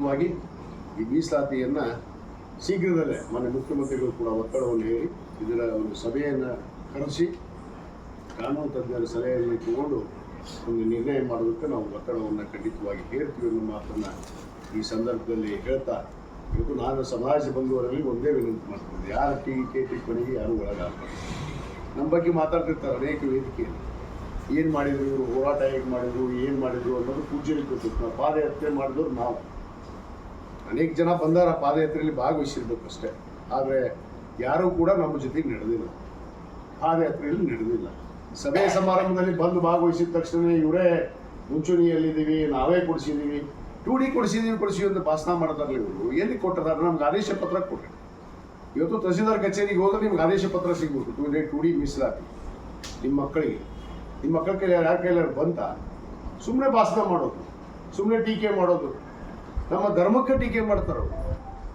ಖಂಡಿತವಾಗಿ ಈ ಮೀಸಲಾತಿಯನ್ನು ಶೀಘ್ರದಲ್ಲೇ ಮನೆ ಮುಖ್ಯಮಂತ್ರಿಗಳು ಕೂಡ ಒತ್ತಡವನ್ನು ಹೇಳಿ ಇದರ ಒಂದು ಸಭೆಯನ್ನು ಕರೆಸಿ ಕಾನೂನು ತಜ್ಞರ ಸಲಹೆಯನ್ನು ತಗೊಂಡು ಒಂದು ನಿರ್ಣಯ ಮಾಡೋದಕ್ಕೆ ನಾವು ಒತ್ತಡವನ್ನು ಖಂಡಿತವಾಗಿ ಹೇರ್ತೀವಿ ಅನ್ನೋ ಮಾತನ್ನು ಈ ಸಂದರ್ಭದಲ್ಲಿ ಹೇಳ್ತಾ ಇವತ್ತು ನಾನು ಸಮಾಜ ಬಂಧುವರಲ್ಲಿ ಒಂದೇ ವಿನಂತಿ ಮಾಡ್ತೀನಿ. ಯಾರ ಟೀಕೆ ಟಿಪ್ಪಣಿಗೆ ಯಾರು ಒಳಗಾಗಬಾರ್ದು. ನಮ್ಮ ಬಗ್ಗೆ ಮಾತಾಡ್ತಿರ್ತಾರೆ ಅನೇಕ ವೇದಿಕೆಯಲ್ಲಿ. ಏನು ಮಾಡಿದ್ರು ಇವರು ಹೋರಾಟ ಹೇಗೆ ಮಾಡಿದ್ರು, ಏನು ಮಾಡಿದ್ರು ಅನ್ನೋದು ಪೂಜೆಯಲ್ಲಿ ಗೊತ್ತಿತ್ತು ಪಾದಯಾತ್ರೆ ಮಾಡಿದವ್ರು ನಾವು. ಅನೇಕ ಜನ ಬಂದಾರ ಪಾದಯಾತ್ರೆಯಲ್ಲಿ ಭಾಗವಹಿಸಿರ್ಬೇಕು ಅಷ್ಟೇ. ಆದರೆ ಯಾರೂ ಕೂಡ ನಮ್ಮ ಜೊತೆಗೆ ನಡೆದಿಲ್ಲ. ಪಾದಯಾತ್ರೆಯಲ್ಲಿ ನಡೆದಿಲ್ಲ. ಸಭೆ ಸಮಾರಂಭದಲ್ಲಿ ಬಂದು ಭಾಗವಹಿಸಿದ ತಕ್ಷಣ ಇವರೇ ಮುಂಚೂಣಿಯಲ್ಲಿದ್ದೀವಿ, ನಾವೇ ಕೊಡಿಸಿದ್ದೀವಿ. ಟೂ ಡಿ ಕೊಡಿಸಿದ್ದೀವಿ ಕೊಡಿಸಿ ಅಂತ ಭಾಷಣ ಮಾಡ್ತಾರಲ್ಲ ಇವರು. ಎಲ್ಲಿ ಕೊಟ್ಟದಾರ ನಮ್ಗೆ ಆದೇಶ ಪತ್ರ ಕೊಟ್ಟರು ಇವತ್ತು ತಹಸೀಲ್ದಾರ್ ಕಚೇರಿಗೆ ಹೋದ್ರೆ ನಿಮ್ಗೆ ಆದೇಶ ಪತ್ರ ಸಿಗ್ಬೋದು. ಟೂ ಡೇ ಟೂ ಡಿ ಮೀಸಲಾತಿ. ನಿಮ್ಮ ಮಕ್ಕಳಿಗೆ. ನಿಮ್ಮ ಮಕ್ಕಳ ಕೈಲಿ ಯಾರ ಕೈಲಾರು ಬಂತ ಸುಮ್ಮನೆ ಭಾಷಣ ಮಾಡೋದು. ಸುಮ್ಮನೆ ಟೀಕೆ ಮಾಡೋದು. ನಮ್ಮ ಧರ್ಮಕ್ಕೆ ಟೀಕೆ ಮಾಡ್ತಾರೆ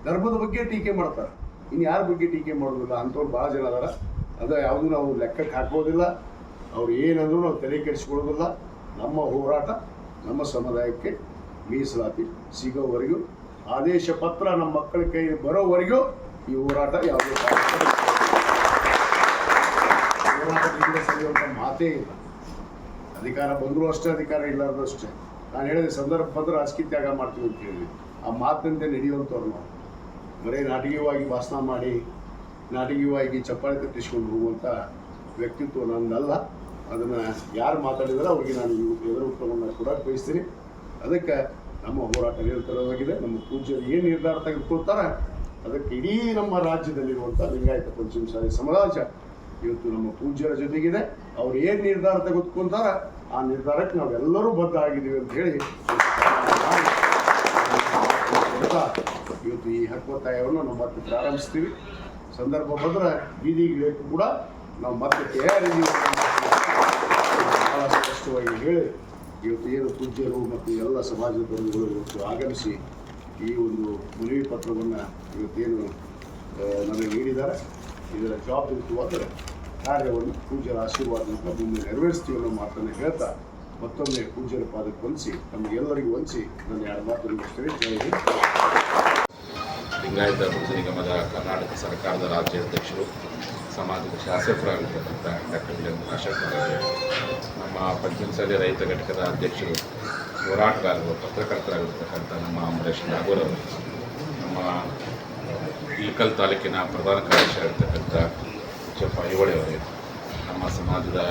ಧರ್ಮದ ಬಗ್ಗೆ ಟೀಕೆ ಮಾಡ್ತಾರೆ. ಇನ್ನು ಯಾರ ಬಗ್ಗೆ ಟೀಕೆ ಮಾಡೋದಿಲ್ಲ? ಅಂಥವ್ರು ಭಾಳ ಜನ ಅದಾರ. ಅದು ಯಾವುದೂ ನಾವು ಲೆಕ್ಕಕ್ಕೆ ಹಾಕೋದಿಲ್ಲ. ಅವ್ರು ಏನಂದ್ರೂ ನಾವು ತಲೆ ಕೆಡಿಸ್ಕೊಳ್ಳೋದಿಲ್ಲ. ನಮ್ಮ ಹೋರಾಟ ನಮ್ಮ ಸಮುದಾಯಕ್ಕೆ ಮೀಸಲಾತಿ ಸಿಗೋವರೆಗೂ, ಆದೇಶ ಪತ್ರ ನಮ್ಮ ಮಕ್ಕಳ ಕೈ ಬರೋವರೆಗೂ ಈ ಹೋರಾಟ ಯಾವುದೇ ಹೋರಾಟ ಮಾತೇ ಇಲ್ಲ. ಅಧಿಕಾರ ಬಂದರೂ ಅಷ್ಟೇ, ಅಧಿಕಾರ ಇಲ್ಲಾರ್ದು ಅಷ್ಟೇ. ನಾನು ಹೇಳಿದ ಸಂದರ್ಭ ಬಂದ್ರೆ ರಾಜಕೀಯ ತ್ಯಾಗ ಮಾಡ್ತೀವಿ ಅಂತ ಹೇಳಿ ಆ ಮಾತಿನಂತೆ ನಡೆಯುವಂಥವ್ರು ನಾವು. ಬರೀ ನಾಟಕೀಯವಾಗಿ ಭಾಷಣ ಮಾಡಿ, ನಾಟಕೀಯವಾಗಿ ಚಪ್ಪಾಳೆ ತಟ್ಟಿಸ್ಕೊಂಡು ಹೋಗುವಂಥ ವ್ಯಕ್ತಿತ್ವ ನನ್ನಲ್ಲ ಅದನ್ನು ಯಾರು ಮಾತಾಡಿದಾರೋ ಅವ್ರಿಗೆ ನಾನು ಎದುರು ಉತ್ತರವನ್ನು ಕೂಡ ಬಯಸ್ತೀನಿ. ಅದಕ್ಕೆ ನಮ್ಮ ಹೋರಾಟ ನಿರಂತರವಾಗಿದೆ. ನಮ್ಮ ಪೂಜ್ಯರು ಏನು ನಿರ್ಧಾರ ತೆಗೆದುಕೊಳ್ತಾರೆ ಅದಕ್ಕೆ ಇಡೀ ನಮ್ಮ ರಾಜ್ಯದಲ್ಲಿರುವಂಥ ಲಿಂಗಾಯತ ಪಂಚಮಸಾಲಿ ಸಮಾಜ ಇವತ್ತು ನಮ್ಮ ಪೂಜ್ಯರ ಜೊತೆಗಿದೆ. ಅವ್ರು ಏನು ನಿರ್ಧಾರ ತೆಗೆದುಕೊಂತಾರ ಆ ನಿರ್ಧಾರಕ್ಕೆ ನಾವೆಲ್ಲರೂ ಬದ್ಧ ಆಗಿದ್ದೀವಿ ಅಂತ ಹೇಳಿ ಇವತ್ತು ಈ ಹಕ್ಕೊತ್ತಾಯವನ್ನು ನಾವು ಮತ್ತೆ ಪ್ರಾರಂಭಿಸ್ತೀವಿ. ಸಂದರ್ಭ ಬಂದ್ರೆ ಬೀದಿಗಿಳಿಯಕ್ಕೂ ಕೂಡ ನಾವು ಮತ್ತೆ ತಯಾರಿದ್ದೀವಿ ಬಹಳ ಸ್ಪಷ್ಟವಾಗಿ ಹೇಳಿ ಇವತ್ತು ಏನು ಪೂಜ್ಯರು ಮತ್ತು ಎಲ್ಲ ಸಮಾಜದ ಬಂಧುಗಳು ಇವತ್ತು ಆಗಮಿಸಿ ಈ ಒಂದು ಮನವಿ ಪತ್ರವನ್ನು ಇವತ್ತೇನು ನಮಗೆ ನೀಡಿದ್ದಾರೆ. ಇದರ ಜವಾಬ್ದಾರಿಯುತವಾದ ಕಾರ್ಯವನ್ನು ಪೂಜ್ಯರ ಆಶೀರ್ವಾದದಿಂದ ಮುಂದೆ ನೆರವೇರಿಸ್ತೀವಿ ಅನ್ನೋ ಮಾತನ್ನು ಹೇಳ್ತಾ ಮತ್ತೊಮ್ಮೆ ಪೂಜ್ಯರ ಪಾದಕ್ಕೆ ವಂದಿಸಿ ನಮಗೆಲ್ಲರಿಗೂ ಹೊಲಿಸಿ ನನ್ನ ಎರಡು ಮಾತನ್ನು ಮುಗಿಸ್ತೇನೆ ಜೈ ಹಿಂದ್. ಲಿಂಗಾಯತ ಅಭಿವೃದ್ಧಿ ನಿಗಮದ ಕರ್ನಾಟಕ ಸರ್ಕಾರದ ರಾಜ್ಯಾಧ್ಯಕ್ಷರು ಸಮಾಜದ ಶಾಸಕರಾಗಿರ್ತಕ್ಕಂಥ ಡಾಕ್ಟರ್ ಆಶಾಕರ್ ನಮ್ಮ ಪಂಚಮಸಾಲಿ ರೈತ ಘಟಕದ ಅಧ್ಯಕ್ಷರು ಹೋರಾಟಗಾರರು ಪತ್ರಕರ್ತರಾಗಿರ್ತಕ್ಕಂಥ ನಮ್ಮ ಅಂಬರೀಷ್ ನಾಗೂರ್ ಅವರು, ನಮ್ಮ ಇಳಕಲ್ ತಾಲೂಕಿನ ಪ್ರಧಾನ ಕಾರ್ಯದರ್ಶಿ ಆಗಿರ್ತಕ್ಕಂಥ ಚಪ್ಪ ಐಹೊಳೆ ಅವರೇ ಸಮಾಜದ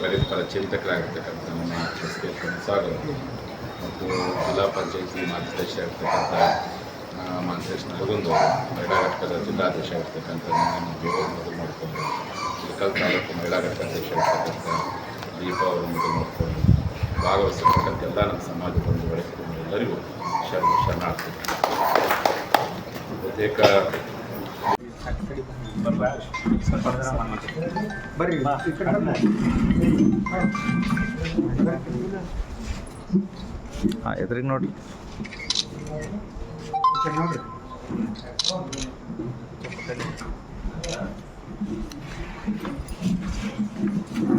ಪರಿಪರ ಚಿಂತಕರಾಗಿರ್ತಕ್ಕಂಥ ನಮ್ಮ ಎಸ್ ಕೆ ಕನ್ಸಾಗ್ ಮತ್ತು ಜಿಲ್ಲಾ ಪಂಚಾಯತಿ ಮಾರ್ಗದರ್ಶಿ ಆಗಿರ್ತಕ್ಕಂಥ ಮಾಂತೇಶ್ ನರಗುಂದ ಮಹಿಳಾ ಘಟಕದ ಜಿಲ್ಲಾಧ್ಯಕ್ಷ ಆಗಿರ್ತಕ್ಕಂಥ ನಮ್ಮ ದೇವರು ಮೊದಲು ಮಾಡಿಕೊಂಡು ಇಳಕಲ್ ತಾಲೂಕು ಮಹಿಳಾ ಘಟಕ ಅಧ್ಯಕ್ಷ ಆಗಿರ್ತಕ್ಕಂಥ ದೀಪ ಅವರು ಮೊದಲು ಮಾಡಿಕೊಂಡು ಭಾಗವಹಿಸಿರ್ತಕ್ಕಂಥ ಎಲ್ಲ ನಮ್ಮ ಸಮಾಜ ಬಂಧುಗಳೇ ಎಲ್ಲರಿಗೂ ಶರಣ, ಶರಣಾರ್ಥಿ. ಬಹುತೇಕ ಬರ್ರಿ. ಹಾಂ ಎದುರಿಗೆ ನೋಡಿ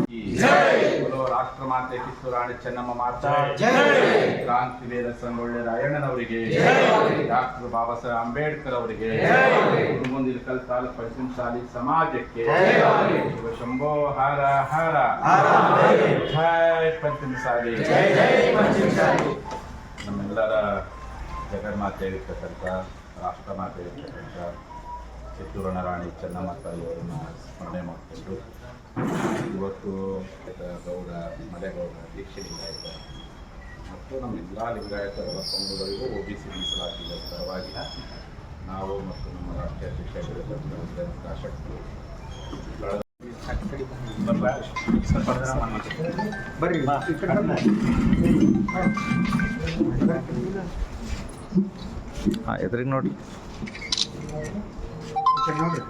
ಈ ಕಡೆ ನೋಡ್ರಿ बोलो ರಾಷ್ಟ್ರ ಮಾತೆ ಕಿತ್ತೂರಾಣಿ ಚೆನ್ನಮ್ಮ ಮಾತಾ. ಕ್ರಾಂತಿ ವೀರ ಸಂಗೊಳ್ಳಿ ರಾಯಣ್ಣನವರಿಗೆ. ಡಾಕ್ಟರ್ ಬಾಬಾ ಸಾಹೇಬ್ ಅಂಬೇಡ್ಕರ್ ಅವರಿಗೆ. ಮುಂದಿನ ತಾಲೂಕು ಪಶ್ಚಿಮ ಶಾಲಿ ಸಮಾಜಕ್ಕೆ. ಶಂಭೋ ಹರ ಹರ. ಜೈ ಪಂಚಮ ಶಾಲಿ ನಮ್ಮೆಲ್ಲರ ಜಗನ್ಮಾತೆ ಇರ್ತಕ್ಕಂಥ ರಾಷ್ಟ್ರ ಮಾತೆ ಇರ್ತಕ್ಕಂಥ ಕಿತ್ತೂರನ ರಾಣಿ ಚೆನ್ನಮ್ಮ ತಾಯಿಯವರನ್ನು ಸ್ಮರಣೆ ಮಾಡಿಕೊಂಡು ಇವತ್ತು ಗೌಡ, ಮಲೆಗೌಡ ದೀಕ್ಷೆ ಲಿಂಗಾಯತ ಮತ್ತು ನಮ್ಮ ಎಲ್ಲ ಲಿಂಗಾಯತ ಸಂಘಗಳಿಗೂ ಒ ಬಿ ಸಿ ಮೀಸಲಾತಿಯ ಪರವಾಗಿ ನಾವು ಮತ್ತು ನಮ್ಮ ರಾಷ್ಟ್ರೀಯ ಅಧ್ಯಕ್ಷ ಆಸಕ್ತರು ಬರ್ರಿ. ಹಾಂ, ಎದುರಿಗೆ ನೋಡಿ ಈ ಕಡೆ ನೋಡ್ರಿ